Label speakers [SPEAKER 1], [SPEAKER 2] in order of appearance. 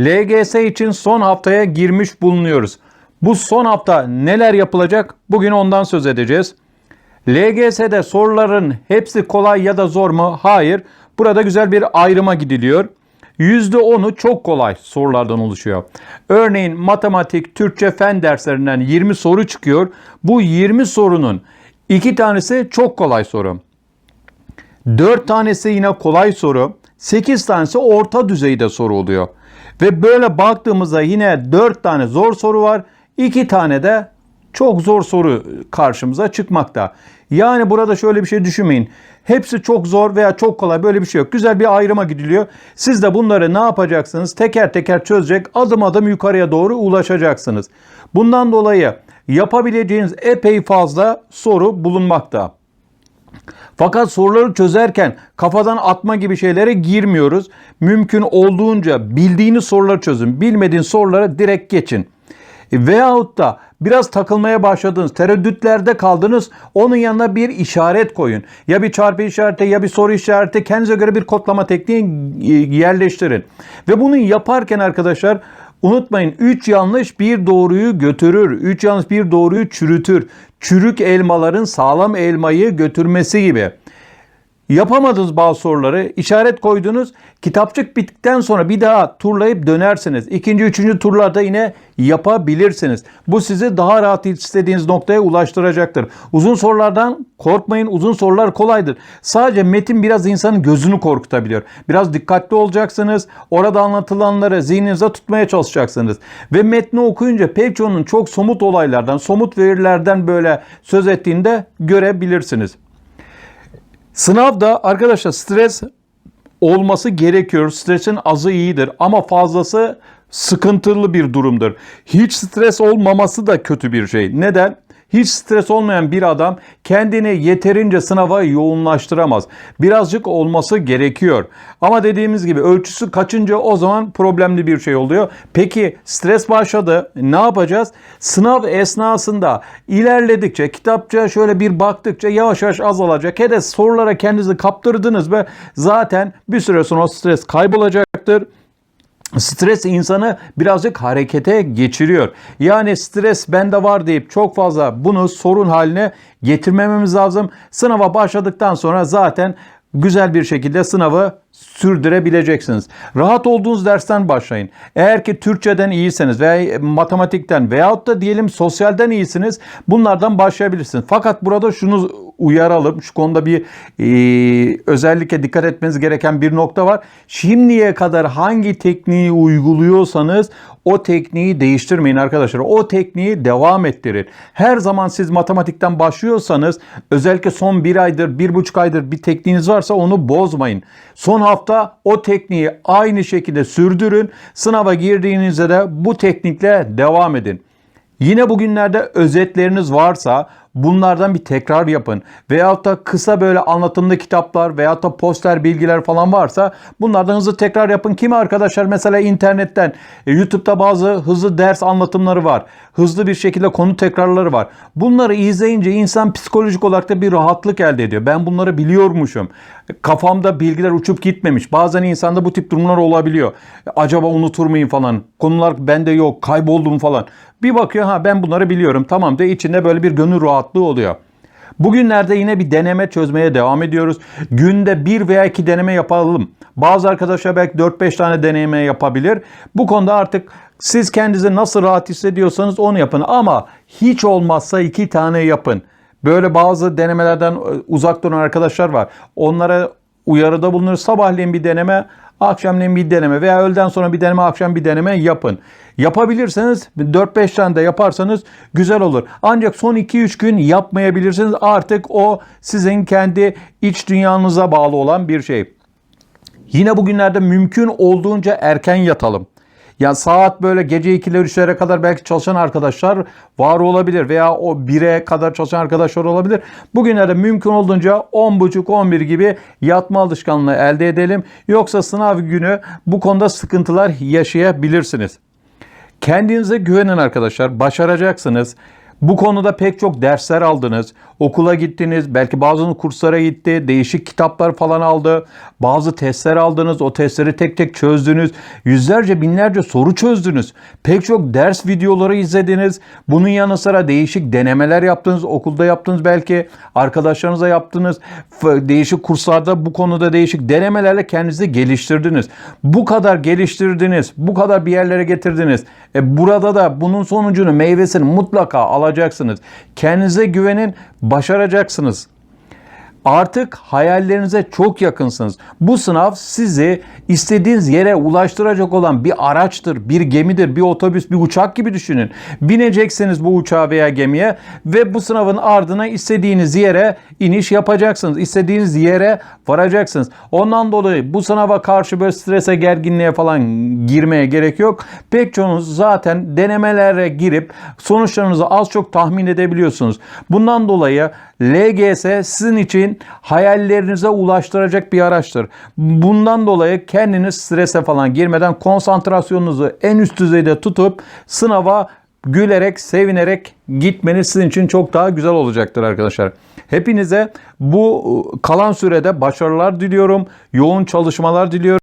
[SPEAKER 1] LGS için son haftaya girmiş bulunuyoruz. Bu son hafta neler yapılacak? Bugün ondan söz edeceğiz. LGS'de soruların hepsi kolay ya da zor mu? Hayır. Burada güzel bir ayrıma gidiliyor. %10'u çok kolay sorulardan oluşuyor. Örneğin matematik, Türkçe, fen derslerinden 20 soru çıkıyor. Bu 20 sorunun 2 tanesi çok kolay soru. 4 tanesi yine kolay soru. 8 tanesi orta düzeyde soru oluyor. Ve böyle baktığımızda yine 4 tane zor soru var. 2 tane de çok zor soru karşımıza çıkmakta. Yani burada şöyle bir şey düşünmeyin. Hepsi çok zor veya çok kolay böyle bir şey yok. Güzel bir ayrıma gidiliyor. Siz de bunları ne yapacaksınız? Teker teker çözecek, adım adım yukarıya doğru ulaşacaksınız. Bundan dolayı yapabileceğiniz epey fazla soru bulunmakta. Fakat soruları çözerken kafadan atma gibi şeylere girmiyoruz. Mümkün olduğunca bildiğiniz soruları çözün. Bilmediğiniz soruları direkt geçin. E, Veyahut da biraz takılmaya başladınız, tereddütlerde kaldınız, onun yanına bir işaret koyun. Ya bir çarpı işareti ya bir soru işareti kendinize göre bir kodlama tekniği e, yerleştirin. Ve bunu yaparken arkadaşlar unutmayın 3 yanlış bir doğruyu götürür. 3 yanlış bir doğruyu çürütür. Çürük elmaların sağlam elmayı götürmesi gibi. Yapamadınız bazı soruları, işaret koydunuz. Kitapçık bittikten sonra bir daha turlayıp dönersiniz. İkinci, üçüncü turlarda yine yapabilirsiniz. Bu sizi daha rahat istediğiniz noktaya ulaştıracaktır. Uzun sorulardan korkmayın. Uzun sorular kolaydır. Sadece metin biraz insanın gözünü korkutabiliyor. Biraz dikkatli olacaksınız. Orada anlatılanları zihninizde tutmaya çalışacaksınız. Ve metni okuyunca pek çoğunun çok somut olaylardan, somut verilerden böyle söz ettiğinde görebilirsiniz. Sınavda arkadaşlar stres olması gerekiyor. Stresin azı iyidir ama fazlası sıkıntılı bir durumdur. Hiç stres olmaması da kötü bir şey. Neden? Hiç stres olmayan bir adam kendini yeterince sınava yoğunlaştıramaz. Birazcık olması gerekiyor. Ama dediğimiz gibi ölçüsü kaçınca o zaman problemli bir şey oluyor. Peki stres başladı. Ne yapacağız? Sınav esnasında ilerledikçe, kitapça şöyle bir baktıkça yavaş yavaş azalacak. Hele sorulara kendinizi kaptırdınız ve zaten bir süre sonra o stres kaybolacaktır. Stres insanı birazcık harekete geçiriyor. Yani stres bende var deyip çok fazla bunu sorun haline getirmememiz lazım. Sınava başladıktan sonra zaten güzel bir şekilde sınavı sürdürebileceksiniz. Rahat olduğunuz dersten başlayın. Eğer ki Türkçeden iyisiniz veya matematikten veyahut da diyelim sosyalden iyisiniz bunlardan başlayabilirsiniz. Fakat burada şunu uyaralım. Şu konuda bir e, özellikle dikkat etmeniz gereken bir nokta var. Şimdiye kadar hangi tekniği uyguluyorsanız o tekniği değiştirmeyin arkadaşlar. O tekniği devam ettirin. Her zaman siz matematikten başlıyorsanız özellikle son bir aydır, bir buçuk aydır bir tekniğiniz varsa onu bozmayın. Son hafta o tekniği aynı şekilde sürdürün. Sınava girdiğinizde de bu teknikle devam edin. Yine bugünlerde özetleriniz varsa bunlardan bir tekrar yapın. Veyahut da kısa böyle anlatımlı kitaplar veyahut da poster bilgiler falan varsa bunlardan hızlı tekrar yapın. Kimi arkadaşlar mesela internetten e, YouTube'da bazı hızlı ders anlatımları var. Hızlı bir şekilde konu tekrarları var. Bunları izleyince insan psikolojik olarak da bir rahatlık elde ediyor. Ben bunları biliyormuşum. Kafamda bilgiler uçup gitmemiş. Bazen insanda bu tip durumlar olabiliyor. Acaba unutur muyum falan. Konular bende yok. Kayboldum falan. Bir bakıyor ha ben bunları biliyorum. Tamam de içinde böyle bir gönül rahatlığı oluyor. Bugünlerde yine bir deneme çözmeye devam ediyoruz. Günde bir veya iki deneme yapalım. Bazı arkadaşlar belki 4-5 tane deneme yapabilir. Bu konuda artık siz kendinizi nasıl rahat hissediyorsanız onu yapın. Ama hiç olmazsa iki tane yapın. Böyle bazı denemelerden uzak duran arkadaşlar var. Onlara uyarıda bulunur. Sabahleyin bir deneme, akşamleyin bir deneme veya öğleden sonra bir deneme, akşam bir deneme yapın. Yapabilirseniz 4-5 tane de yaparsanız güzel olur. Ancak son 2-3 gün yapmayabilirsiniz. Artık o sizin kendi iç dünyanıza bağlı olan bir şey. Yine bugünlerde mümkün olduğunca erken yatalım. Yani saat böyle gece 2'lere 3'lere kadar belki çalışan arkadaşlar var olabilir veya o 1'e kadar çalışan arkadaşlar olabilir. Bugünlerde mümkün olduğunca 10.30-11 gibi yatma alışkanlığı elde edelim. Yoksa sınav günü bu konuda sıkıntılar yaşayabilirsiniz. Kendinize güvenin arkadaşlar. Başaracaksınız. Bu konuda pek çok dersler aldınız. Okula gittiniz. Belki bazı kurslara gitti. Değişik kitaplar falan aldı. Bazı testler aldınız. O testleri tek tek çözdünüz. Yüzlerce binlerce soru çözdünüz. Pek çok ders videoları izlediniz. Bunun yanı sıra değişik denemeler yaptınız. Okulda yaptınız belki. Arkadaşlarınıza yaptınız. Değişik kurslarda bu konuda değişik denemelerle kendinizi geliştirdiniz. Bu kadar geliştirdiniz. Bu kadar bir yerlere getirdiniz. E burada da bunun sonucunu, meyvesini mutlaka alacaksınız. Kendinize güvenin, başaracaksınız. Artık hayallerinize çok yakınsınız. Bu sınav sizi istediğiniz yere ulaştıracak olan bir araçtır, bir gemidir, bir otobüs, bir uçak gibi düşünün. Bineceksiniz bu uçağa veya gemiye ve bu sınavın ardına istediğiniz yere iniş yapacaksınız. İstediğiniz yere varacaksınız. Ondan dolayı bu sınava karşı böyle strese, gerginliğe falan girmeye gerek yok. Pek çoğunuz zaten denemelere girip sonuçlarınızı az çok tahmin edebiliyorsunuz. Bundan dolayı LGS sizin için hayallerinize ulaştıracak bir araçtır. Bundan dolayı kendiniz strese falan girmeden konsantrasyonunuzu en üst düzeyde tutup sınava gülerek, sevinerek gitmeniz sizin için çok daha güzel olacaktır arkadaşlar. Hepinize bu kalan sürede başarılar diliyorum. Yoğun çalışmalar diliyorum.